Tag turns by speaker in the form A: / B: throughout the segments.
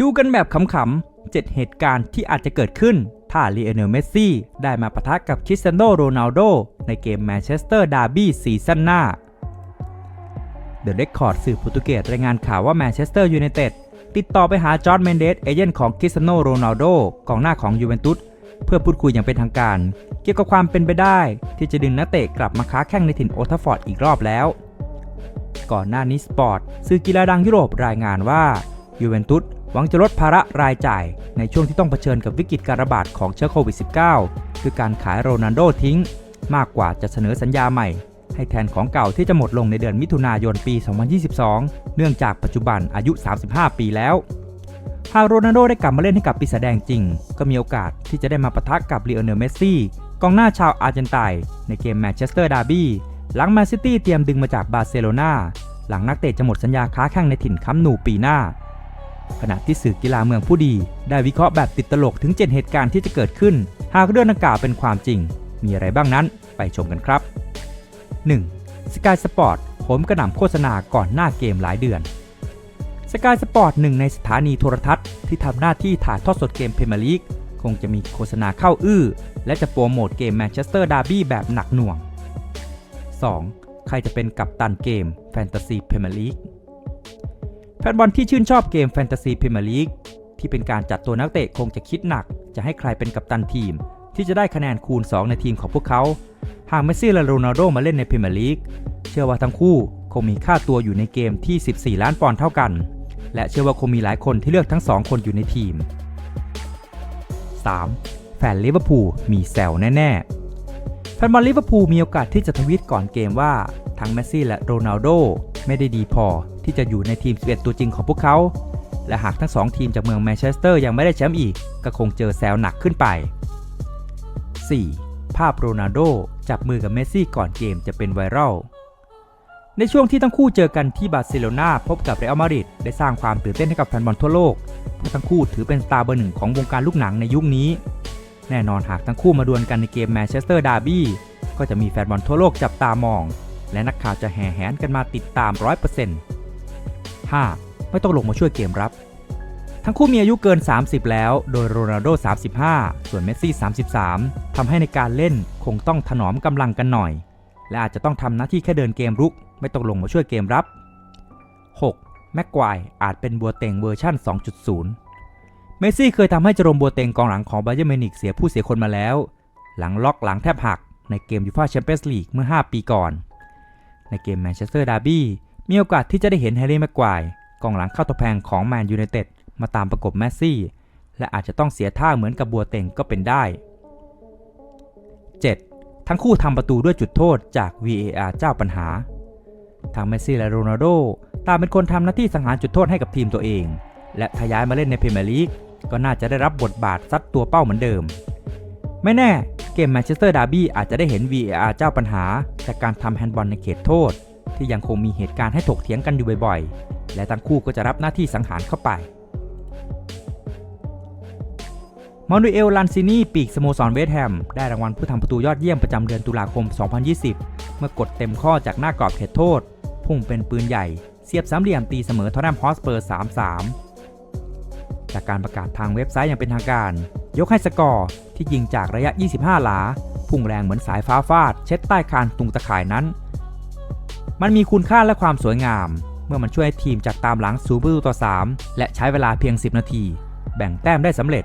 A: ดูกันแบบขำๆ 7 เหตุการณ์ที่อาจจะเกิดขึ้น ถ้าลีโอเนลเมสซี่ได้มาปะทะกับคริสเตียโนโรนัลโดในเกมแมนเชสเตอร์ดาร์บี้ซีซั่นหน้าเดอะเรคคอร์ดสื่อโปรตุเกสรายงานข่าวว่าแมนเชสเตอร์ยูไนเต็ดติดต่อไปหาจอร์ดเมนเดสเอเจนต์ของคริสเตียโนโรนัลโดกองหน้าของยูเวนตุสเพื่อพูดคุยอย่างเป็นทางการ เกี่ยวกับความเป็นไปได้ ที่จะดึงนักเตะกลับมาค้าแข่งในถิ่นโอทัฟฟอร์ดอีกรอบแล้ว ก่อนหน้านี้สปอร์ตสื่อกีฬาดังยุโรปรายงานว่า ยูเวนตุสหวังจะลดภาระรายจ่ายในช่วงที่ต้องเผชิญกับวิกฤตการระบาดของเชื้อโควิด -19 คือการขายโรนัลโดทิ้ง มากกว่าจะเสนอสัญญาใหม่ ให้แทนของเก่าที่จะหมดลงในเดือนมิถุนายนปี 2022 เนื่องจากปัจจุบันอายุ 35 ปีแล้ว หากโรนัลโดได้กลับมาเล่นให้กับปีศาจแดงจริง ก็มีโอกาสที่จะได้มาปะทะกับลีโอเนลเมสซี่กองหน้าชาวอาร์เจนไตน์ในเกมแมนเชสเตอร์ดาร์บี้หลังแมนซิตี้เตรียมดึงมาจากบาร์เซโลนาหลังนักเตะจะหมดสัญญาค้าแข่งในถิ่นคัมป์นูปีหน้า ขณะที่สื่อกีฬาเมืองผู้ดี ได้วิเคราะห์แบบติดตลกถึง 7 เหตุการณ์ที่จะเกิดขึ้น หากเรื่องดังกล่าวเป็นความจริง มีอะไรบ้างนั้นไปชมกันครับ 1. Sky Sport โหมกระหน่ำโฆษณาก่อนหน้าเกมหลายเดือน Sky Sport หนึ่งในสถานีโทรทัศน์ที่ทำหน้าที่ถ่ายทอดสดเกมพรีเมียร์ลีกคงจะมีโฆษณาเข้าอื้อ และจะโปรโมทเกมแมนเชสเตอร์ดาร์บี้แบบหนักหน่วง 2. ใครจะเป็นกัปตันเกมแฟนตาซีพรีเมียร์ลีก แฟนบอลที่ชื่นชอบเกมแฟนตาซีพรีเมียร์ลีกที่เป็นการจัดตัวนักเตะคงจะคิดหนัก จะให้ใครเป็นกัปตันทีม ที่จะได้คะแนนคูณ 2 ในทีมของพวกเขา หากเมสซี่และโรนัลโดมาเล่นในพรีเมียร์ลีกเชื่อว่าทั้งคู่คงมีค่าตัวอยู่ในเกมที่ 14 ล้านปอนด์เท่ากัน และเชื่อว่าคงมีหลายคนที่เลือกทั้ง 2 คนอยู่ในทีม 3. แฟนลิเวอร์พูลมีแซวแน่ๆแฟนบอลลิเวอร์พูลมีโอกาสที่จะทวีตก่อนเกมว่า ทั้งเมสซี่และโรนัลโดไม่ได้ดีพอ ที่จะอยู่ในทีม 11 ตัวจริงของพวกเขา และหากทั้ง 2 ทีมจากเมืองแมนเชสเตอร์ยังไม่ได้แชมป์อีก ก็คงเจอแซวหนักขึ้นไป 4. ภาพโรนัลโดจับมือกับเมสซี่ก่อนเกมจะเป็นไวรัลในช่วงที่ทั้งคู่เจอกันที่บาร์เซโลนาพบกับเรอัลมาดริดได้สร้างความตื่นเต้นให้กับแฟนบอลทั่วโลกเพราะทั้งคู่ถือเป็นสตาร์เบอร์หนึ่งของวงการลูกหนังในยุคนี้ แน่นอนหากทั้งคู่มาดวลกันในเกมแมนเชสเตอร์ดาร์บี้ก็จะมีแฟนบอลทั่วโลกจับตามอง และนักข่าวจะแห่แหนกันมาติดตาม100% 5. ไม่ต้องลงมาช่วยเกมรับ ทั้งคู่มีอายุเกิน 30 แล้ว โดยโรนัลโด 35 ส่วนเมสซี่ 33ทำให้ในการเล่นคงต้องถนอมกำลังกันหน่อย และอาจจะต้องทำหน้าที่แค่เดินเกมรุก ไม่ต้องลงมาช่วยเกมรับ 6. แม็กควายอาจเป็นบัวเต็งเวอร์ชั่น 2.0 เมสซี่เคยทำให้เจโรมบัวเต็งกองหลังของบาเยอร์เมนิกเสียผู้เสียคนมาแล้ว หลังล็อกหลังแทบหักในเกมยูฟ่าแชมเปี้ยนส์ลีกเมื่อ 5 ปีก่อน ในเกมแมนเชสเตอร์ดาร์บี้ มีโอกาสที่จะได้เห็นแฮร์รี่แม็กควายกองหลังเข้าตัวแพงของแมนยูไนเต็ดมาตามประกบเมสซี่ และอาจจะต้องเสียท่าเหมือนกับบัวเต็งก็เป็นได้ 7. ทั้งคู่ทำประตูด้วยจุดโทษจาก VAR เจ้าปัญหาทั้งเมสซี่และโรนัลโดตางเป็นคนทำหน้าที่สังหารจุดโทษให้กับทีมตัวเอง และทย้ายมาเล่นในพรีเมียร์ลีกก็น่าจะได้รับบทบาทซัดตัวเป้าเหมือนเดิม ไม่แน่เกมแมนเชสเตอร์ดาร์บี้อาจจะได้เห็น VAR เจ้าปัญหา จากการทำแฮนด์บอลในเขตโทษ ที่ยังคงมีเหตุการณ์ให้ถกเถียงกันอยู่บ่อยๆ และทั้งคู่ก็จะรับหน้าที่สังหารเข้าไป มานูเอล ลันซินีปีกสโมสรเวสต์แฮม ได้รางวัลผู้ทำประตูยอดเยี่ยมประจำเดือนตุลาคม 2020 เมื่อกดเต็มข้อจากหน้ากรอบเขตโทษ พุ่งเป็นปืนใหญ่ เสียบสามเหลี่ยมตีเสมอทอตแนมฮอสเปอร์ 3-3 จากการประกาศทางเว็บไซต์อย่างเป็นทางการ ยกให้สกอร์ที่ยิงจากระยะ 25 หลาพุ่งแรงเหมือนสายฟ้าฟาด เช็ดใต้คานตุงตะข่ายนั้น มันมีคุณค่าและความสวยงาม เมื่อมันช่วยให้ทีมจากตามหลัง0ประตูต่อ 3 และใช้เวลาเพียง 10 นาที แบ่งแต้มได้สำเร็จ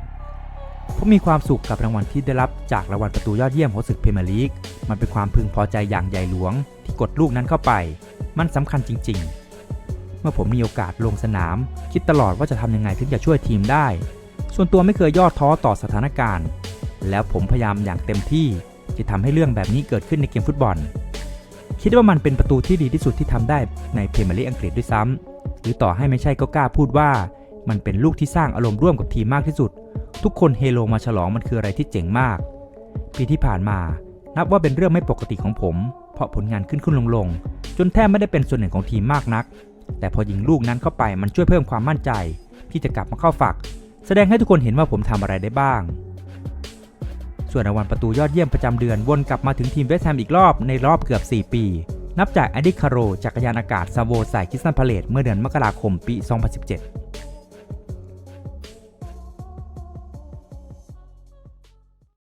A: ผมมีความสุขกับรางวัลที่ได้รับจากรางวัลประตูยอดเยี่ยมของศึกพรีเมียร์ลีก มันเป็นความพึงพอใจอย่างใหญ่หลวง ที่กดลูกนั้นเข้าไป มันสำคัญจริง ๆ เมื่อผมมีโอกาสลงสนาม คิดตลอดว่าจะทำยังไงถึงจะช่วยทีมได้ ส่วนตัวไม่เคยย่อท้อต่อสถานการณ์ แล้วผมพยายามอย่างเต็มที่จะทำให้เรื่องแบบนี้เกิดขึ้นในเกมฟุตบอล คิดว่ามันเป็นประตูที่ดีที่สุดที่ทำได้ในเพรเมียร์ลีกอังกฤษด้วยซ้ำหรือต่อให้ไม่ใช่ก็กล้าพูดว่า มันเป็นลูกที่สร้างอารมณ์ร่วมกับทีมมากที่สุด ทุกคนเฮโลมาฉลองมันคืออะไรที่เจ๋งมาก ปีที่ผ่านมา นับว่าเป็นเรื่องไม่ปกติของผม เพราะผลงานขึ้นขึ้นลงลงจนแทบไม่ได้เป็นส่วนหนึ่งของทีมมากนัก แต่พอยิงลูกนั้นเข้าไปมันช่วยเพิ่มความมั่นใจ ที่จะกลับมาเข้าฝัก แสดงให้ทุกคนเห็นว่าผมทำอะไรได้บ้าง ส่วนรางวัลประตูยอดเยี่ยมประจำเดือนวนกลับมาถึงทีมเวสต์แฮมอีกรอบในรอบเกือบ 4 ปี นับจากอดิคาโรจักรยานอากาศซาโวใส่คิสตันพาเลตเมื่อเดือนมกราคมปี 2017